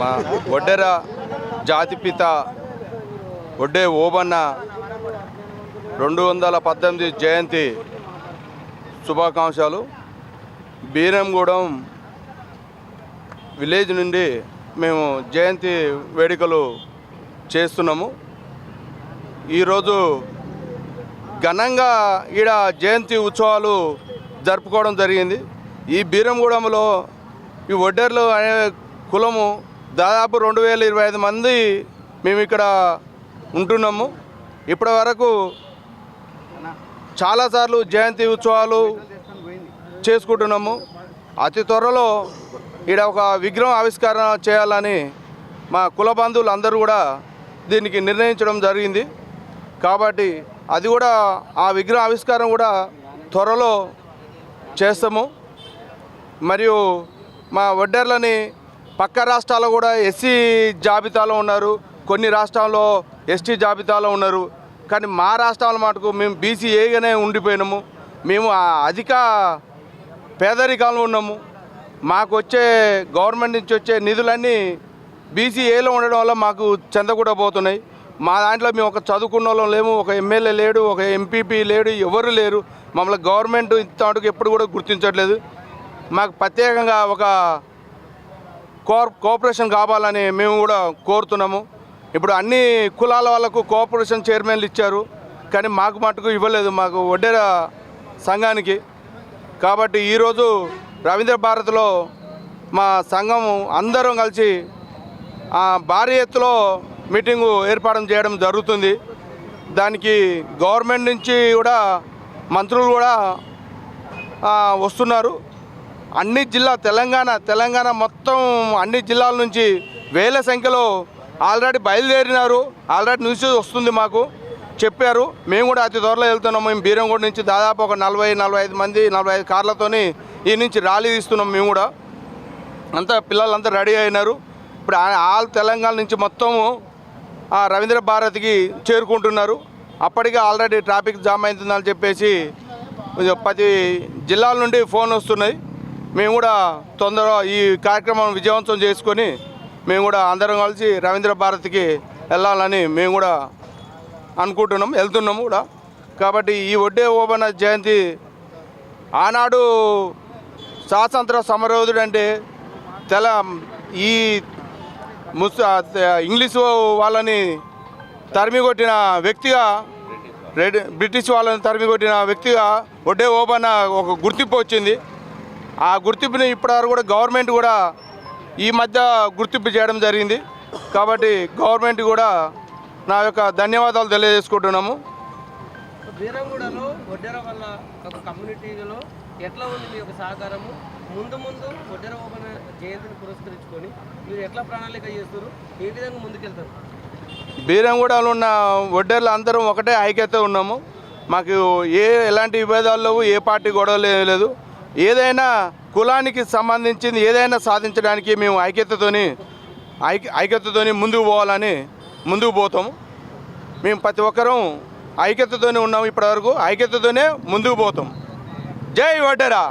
మా ఒడ్డెర జాతిపిత ఒడ్డే ఓబన్న రెండు వందల పద్దెనిమిది జయంతి శుభాకాంక్షలు. బీరంగూడెం విలేజ్ నుండి మేము జయంతి వేడుకలు చేస్తున్నాము. ఈరోజు ఘనంగా ఈడ జయంతి ఉత్సవాలు జరుపుకోవడం జరిగింది. ఈ బీరంగూడెంలో ఈ వడ్డర్లు అనే కులము దాదాపు రెండు వేల ఇరవై ఐదు మంది మేము ఇక్కడ ఉంటున్నాము. ఇప్పటి వరకు చాలాసార్లు జయంతి ఉత్సవాలు చేసుకుంటున్నాము. అతి త్వరలో ఈడ ఒక విగ్రహం ఆవిష్కరణ చేయాలని మా కుల బంధువులు అందరూ కూడా దీనికి నిర్ణయించడం జరిగింది. కాబట్టి అది కూడా ఆ విగ్రహ ఆవిష్కారం కూడా త్వరలో చేస్తాము. మరియు మా వడ్డర్లని పక్క రాష్ట్రాల్లో కూడా ఎస్సీ జాబితాలో ఉన్నారు కొన్ని రాష్ట్రాల్లో ఎస్టీ జాబితాలో ఉన్నారు. కానీ మా రాష్ట్రాల మటుకు మేము బీసీఏగానే ఉండిపోయినాము. మేము అధిక పేదరికంలో ఉన్నాము. మాకు వచ్చే గవర్నమెంట్ నుంచి వచ్చే నిధులన్నీ బీసీఏలో ఉండడం వల్ల మాకు చెందకూడబోతున్నాయి పోతున్నాయి మా దాంట్లో మేము ఒక చదువుకున్న వాళ్ళం లేము ఒక ఎమ్మెల్యే లేడు ఒక ఎంపీపీ లేడు ఎవరు లేరు. మమ్మల్ని గవర్నమెంట్ ఇంతవరకు ఎప్పుడు కూడా గుర్తించట్లేదు. మాకు ప్రత్యేకంగా ఒక కోర్ కోఆపరేషన్ కావాలని మేము కూడా కోరుతున్నాము. ఇప్పుడు అన్ని కులాల వాళ్ళకు కోఆపరేషన్ చైర్మన్లు ఇచ్చారు. కానీ మాకు మటుకు ఇవ్వలేదు మాకు వడ్డేర సంఘానికి. కాబట్టి ఈరోజు రవీంద్ర భారత్లో మా సంఘం అందరం కలిసి ఆ, భారీ ఎత్తులో మీటింగు ఏర్పాటు చేయడం జరుగుతుంది. దానికి గవర్నమెంట్ నుంచి కూడా మంత్రులు కూడా వస్తున్నారు. అన్ని జిల్లా తెలంగాణ తెలంగాణ మొత్తం అన్ని జిల్లాల నుంచి వేల సంఖ్యలో ఆల్రెడీ బయలుదేరినారు. ఆల్రెడీ న్యూస్ వస్తుంది మాకు. చెప్పారు. మేము కూడా అతి త్వరలో వెళ్తున్నాం. మేము బీరంగూడ నుంచి దాదాపు ఒక నలభై నలభై ఐదు మంది నలభై ఐదు కార్లతోని ఈ నుంచి ర్యాలీ తీస్తున్నాం మేము కూడా. అంతా పిల్లలంతా రెడీ అయినారు. ఇప్పుడు ఆల్ తెలంగాణ నుంచి మొత్తము రవీంద్ర భారతికి చేరుకుంటున్నారు. అప్పటికే ఆల్రెడీ ట్రాఫిక్ జామ్ అవుతుందని చెప్పేసి పది ప్రతి జిల్లాల నుండి ఫోన్ వస్తున్నాయి. మేము కూడా తొందరగా ఈ కార్యక్రమం విజయవంతం చేసుకొని మేము కూడా అందరం కలిసి రవీంద్ర భారతికి వెళ్ళాలని మేము కూడా అనుకుంటున్నాం వెళ్తున్నాము కూడా. కాబట్టి ఈ ఒడ్డే ఓబన జయంతి ఆనాడు స్వాతంత్ర సమరయోధుడు అంటే తెల ఈ ముస్ ఇంగ్లీషు వాళ్ళని తరిమి కొట్టిన వ్యక్తిగా రెడ్ బ్రిటిష్ వాళ్ళని తరిమి కొట్టిన వ్యక్తిగా ఒడ్డే ఓబన్న ఒక గుర్తింపు వచ్చింది. ఆ గుర్తింపుని ఇప్పటివరకు కూడా గవర్నమెంట్ కూడా ఈ మధ్య గుర్తింపు చేయడం జరిగింది. కాబట్టి గవర్నమెంట్ కూడా నా యొక్క ధన్యవాదాలు తెలియజేసుకుంటున్నాము. బీరంగూడలో వడ్డెర వల్ల ఒక కమ్యూనిటీలో ఎట్లా ఉంది మీ యొక్క సహకారము? ముందు ముందు వడ్డెర జయంతిని పురస్కరించుకొని మీరు ఎట్లా ప్రణాళిక చేస్తారు? ఏ విధంగా ముందుకెళ్తారు? బీరంగూడలో ఉన్న ఒడ్డర్లు అందరం ఒకటే ఐక్యత ఉన్నాము. మాకు ఏ ఎలాంటి విభేదాలు లేవు ఏ పార్టీ గొడవలు లేదు. ఏదైనా కులానికి సంబంధించింది ఏదైనా సాధించడానికి మేము ఐక్యతతోని ఐక్య ఐక్యతతోని ముందుకు పోవాలని ముందుకు పోతాము. మేము ప్రతి ఒక్కరం ఐక్యతతోనే ఉన్నాము ఇప్పటివరకు. ఐక్యతతోనే ముందుకు పోతాం జై వడ్డెరా.